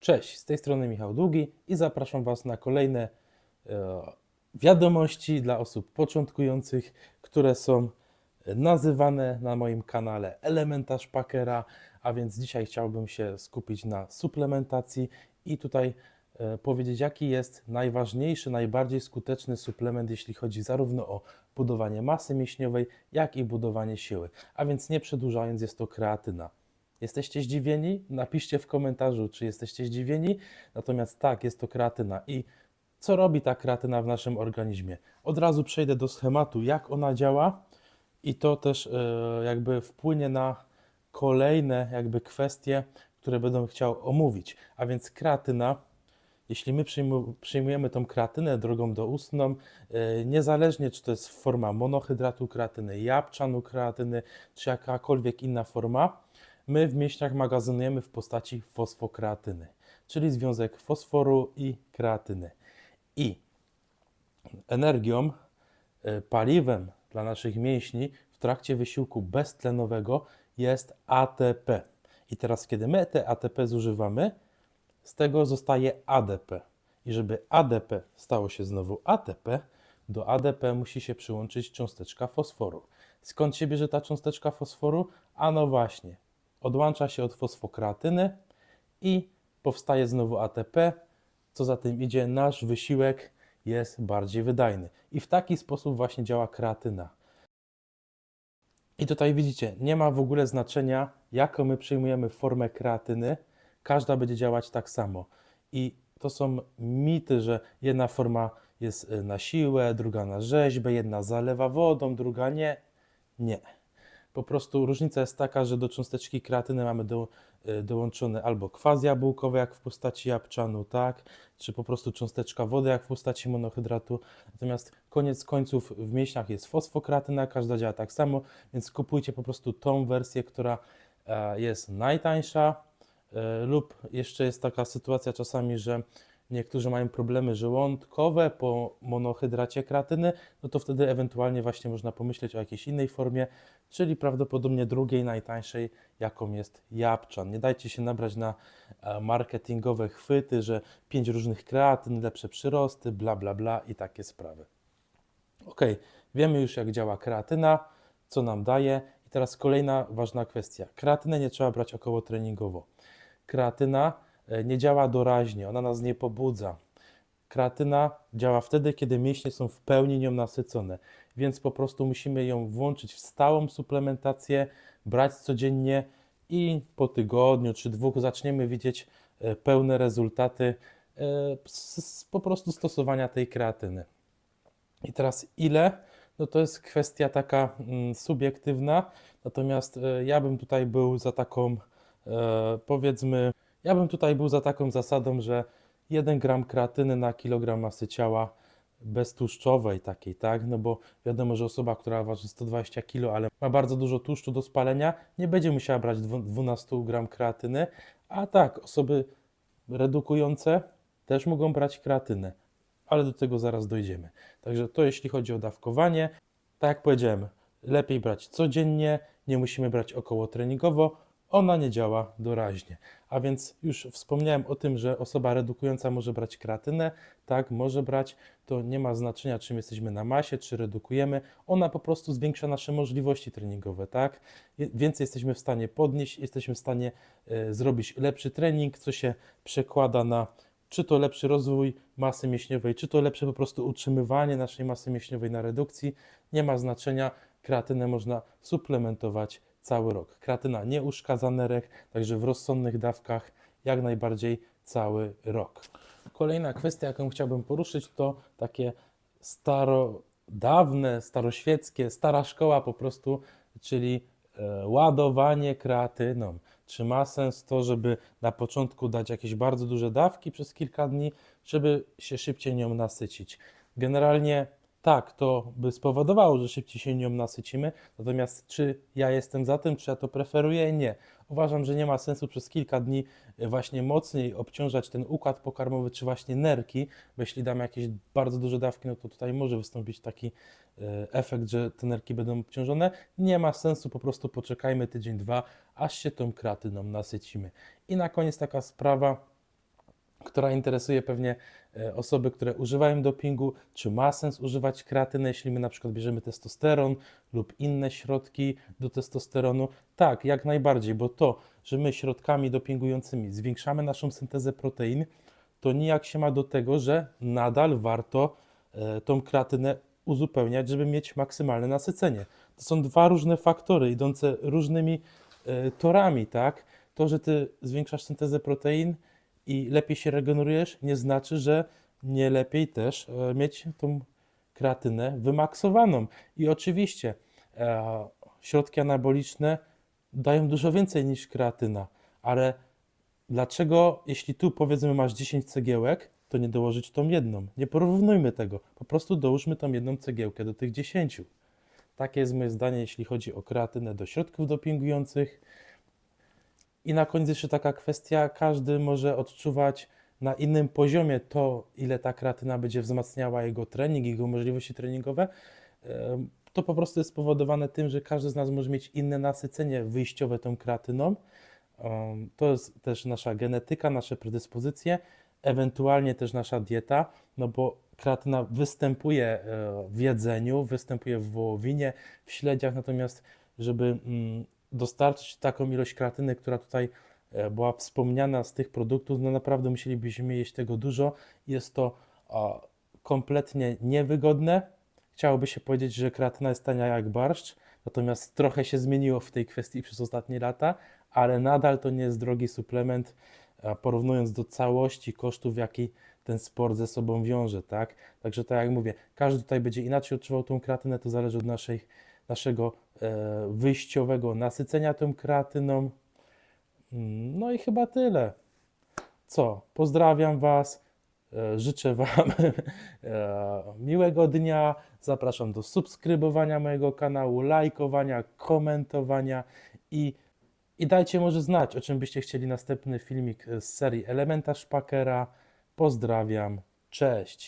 Cześć, z tej strony Michał Długi i zapraszam Was na kolejne e, wiadomości dla osób początkujących, które są nazywane na moim kanale Elementarz Packera, a więc dzisiaj chciałbym się skupić na suplementacji i tutaj e, powiedzieć, jaki jest najważniejszy, najbardziej skuteczny suplement, jeśli chodzi zarówno o budowanie masy mięśniowej, jak i budowanie siły. A więc nie przedłużając, jest to kreatyna. Jesteście zdziwieni? Napiszcie w komentarzu, czy jesteście zdziwieni. Natomiast tak, jest to kreatyna. I co robi ta kreatyna w naszym organizmie? Od razu przejdę do schematu, jak ona działa, i to też e, jakby wpłynie na kolejne jakby kwestie, które będę chciał omówić. A więc kreatyna, jeśli my przyjmu- przyjmujemy tą kreatynę drogą doustną, e, niezależnie czy to jest forma monohydratu kreatyny, jabłczanu kreatyny, czy jakakolwiek inna forma, my w mięśniach magazynujemy w postaci fosfokreatyny, czyli związek fosforu i kreatyny. I energią, e, paliwem dla naszych mięśni w trakcie wysiłku beztlenowego jest ATP. I teraz, kiedy my te ATP zużywamy, z tego zostaje ADP. I żeby ADP stało się znowu ATP, do ADP musi się przyłączyć cząsteczka fosforu. Skąd się bierze ta cząsteczka fosforu? A no właśnie, odłącza się od fosfokreatyny i powstaje znowu ATP. Co za tym idzie, nasz wysiłek jest bardziej wydajny. I w taki sposób właśnie działa kreatyna. I tutaj widzicie, nie ma w ogóle znaczenia, jaką my przyjmujemy formę kreatyny, każda będzie działać tak samo. I to są mity, że jedna forma jest y, na siłę, druga na rzeźbę, jedna zalewa wodą, druga nie. Nie. Po prostu różnica jest taka, że do cząsteczki kreatyny mamy do, y, dołączony albo kwas jabłkowy, jak w postaci jabłczanu, tak, czy po prostu cząsteczka wody, jak w postaci monohydratu. Natomiast koniec końców w mięśniach jest fosfokreatyna, każda działa tak samo, więc kupujcie po prostu tą wersję, która e, jest najtańsza, e, lub jeszcze jest taka sytuacja czasami, że niektórzy mają problemy żołądkowe po monohydracie kreatyny, no to wtedy ewentualnie właśnie można pomyśleć o jakiejś innej formie, czyli prawdopodobnie drugiej najtańszej, jaką jest jabłczan. Nie dajcie się nabrać na e, marketingowe chwyty, że pięć różnych kreatyn, lepsze przyrosty, bla bla bla i takie sprawy. Ok, wiemy już jak działa kreatyna, co nam daje. I teraz kolejna ważna kwestia. Kreatynę nie trzeba brać około treningowo. Kreatyna nie działa doraźnie, ona nas nie pobudza. Kreatyna działa wtedy, kiedy mięśnie są w pełni nią nasycone, więc po prostu musimy ją włączyć w stałą suplementację, brać codziennie i po tygodniu czy dwóch zaczniemy widzieć e, pełne rezultaty e, z, po prostu stosowania tej kreatyny. I teraz ile? No to jest kwestia taka mm, subiektywna, natomiast e, ja bym tutaj był za taką, e, powiedzmy, ja bym tutaj był za taką zasadą, że 1 gram kreatyny na kilogram masy ciała beztłuszczowej takiej, tak? No bo wiadomo, że osoba, która waży 120 kg, ale ma bardzo dużo tłuszczu do spalenia, nie będzie musiała brać dwu- 12 gram kreatyny, a tak, osoby redukujące też mogą brać kreatynę, ale do tego zaraz dojdziemy. Także to jeśli chodzi o dawkowanie. Tak jak powiedziałem, lepiej brać codziennie, nie musimy brać około treningowo, ona nie działa doraźnie. A więc już wspomniałem o tym, że osoba redukująca może brać kreatynę, tak, może brać, to nie ma znaczenia, czym jesteśmy na masie, czy redukujemy, ona po prostu zwiększa nasze możliwości treningowe, tak, więcej jesteśmy w stanie podnieść, jesteśmy w stanie e, zrobić lepszy trening, co się przekłada na czy to lepszy rozwój masy mięśniowej, czy to lepsze po prostu utrzymywanie naszej masy mięśniowej na redukcji, nie ma znaczenia. Kreatynę można suplementować cały rok. Kreatyna nie uszkadza nerek, także w rozsądnych dawkach jak najbardziej cały rok. Kolejna kwestia, jaką chciałbym poruszyć, to takie starodawne, staroświeckie, stara szkoła po prostu, czyli e, ładowanie kreatyną. Czy ma sens to, żeby na początku dać jakieś bardzo duże dawki przez kilka dni, żeby się szybciej nią nasycić? Generalnie tak, to by spowodowało, że szybciej się nią nasycimy. Natomiast czy ja jestem za tym, czy ja to preferuję? Nie. Uważam, że nie ma sensu przez kilka dni e, właśnie mocniej obciążać ten układ pokarmowy, czy właśnie nerki, bo jeśli damy jakieś bardzo duże dawki, no to tutaj może wystąpić taki e, efekt, że te nerki będą obciążone. Nie ma sensu, po prostu poczekajmy tydzień, dwa, aż się tą kreatyną nasycimy. I na koniec taka sprawa, która interesuje pewnie e, osoby, które używają dopingu, czy ma sens używać kreatyny, jeśli my na przykład bierzemy testosteron lub inne środki do testosteronu. Tak, jak najbardziej, bo to, że my środkami dopingującymi zwiększamy naszą syntezę protein, to nijak się ma do tego, że nadal warto e, tą kreatynę uzupełniać, żeby mieć maksymalne nasycenie. To są dwa różne faktory idące różnymi e, torami, tak? To, że ty zwiększasz syntezę protein i lepiej się regenerujesz, nie znaczy, że nie lepiej też e, mieć tą kreatynę wymaksowaną. I oczywiście e, środki anaboliczne dają dużo więcej niż kreatyna, ale dlaczego, jeśli tu powiedzmy masz 10 cegiełek, to nie dołożyć tą jedną? Nie porównujmy tego. Po prostu dołóżmy tą jedną cegiełkę do tych 10. Takie jest moje zdanie, jeśli chodzi o kreatynę do środków dopingujących. I na koniec jeszcze taka kwestia, każdy może odczuwać na innym poziomie to, ile ta kreatyna będzie wzmacniała jego trening, jego możliwości treningowe. To po prostu jest spowodowane tym, że każdy z nas może mieć inne nasycenie wyjściowe tą kreatyną. To jest też nasza genetyka, nasze predyspozycje, ewentualnie też nasza dieta, no bo kreatyna występuje e, w jedzeniu, występuje w wołowinie, w śledziach, natomiast żeby mm, dostarczyć taką ilość kreatyny, która tutaj e, była wspomniana z tych produktów, no naprawdę musielibyśmy jeść tego dużo. Jest to kompletnie niewygodne. Chciałoby się powiedzieć, że kreatyna jest tania jak barszcz, natomiast trochę się zmieniło w tej kwestii przez ostatnie lata, ale nadal to nie jest drogi suplement, porównując do całości kosztów, jaki ten sport ze sobą wiąże, tak? Także tak jak mówię, każdy tutaj będzie inaczej odczuwał tą kreatynę, to zależy od naszej, naszego e, wyjściowego nasycenia tą kreatyną. Mm, No i chyba tyle. Co? Pozdrawiam Was. e, Życzę Wam e, miłego dnia. Zapraszam do subskrybowania mojego kanału, lajkowania, komentowania i, i dajcie może znać, o czym byście chcieli następny filmik z serii Elementa Szpakera. Pozdrawiam. Cześć.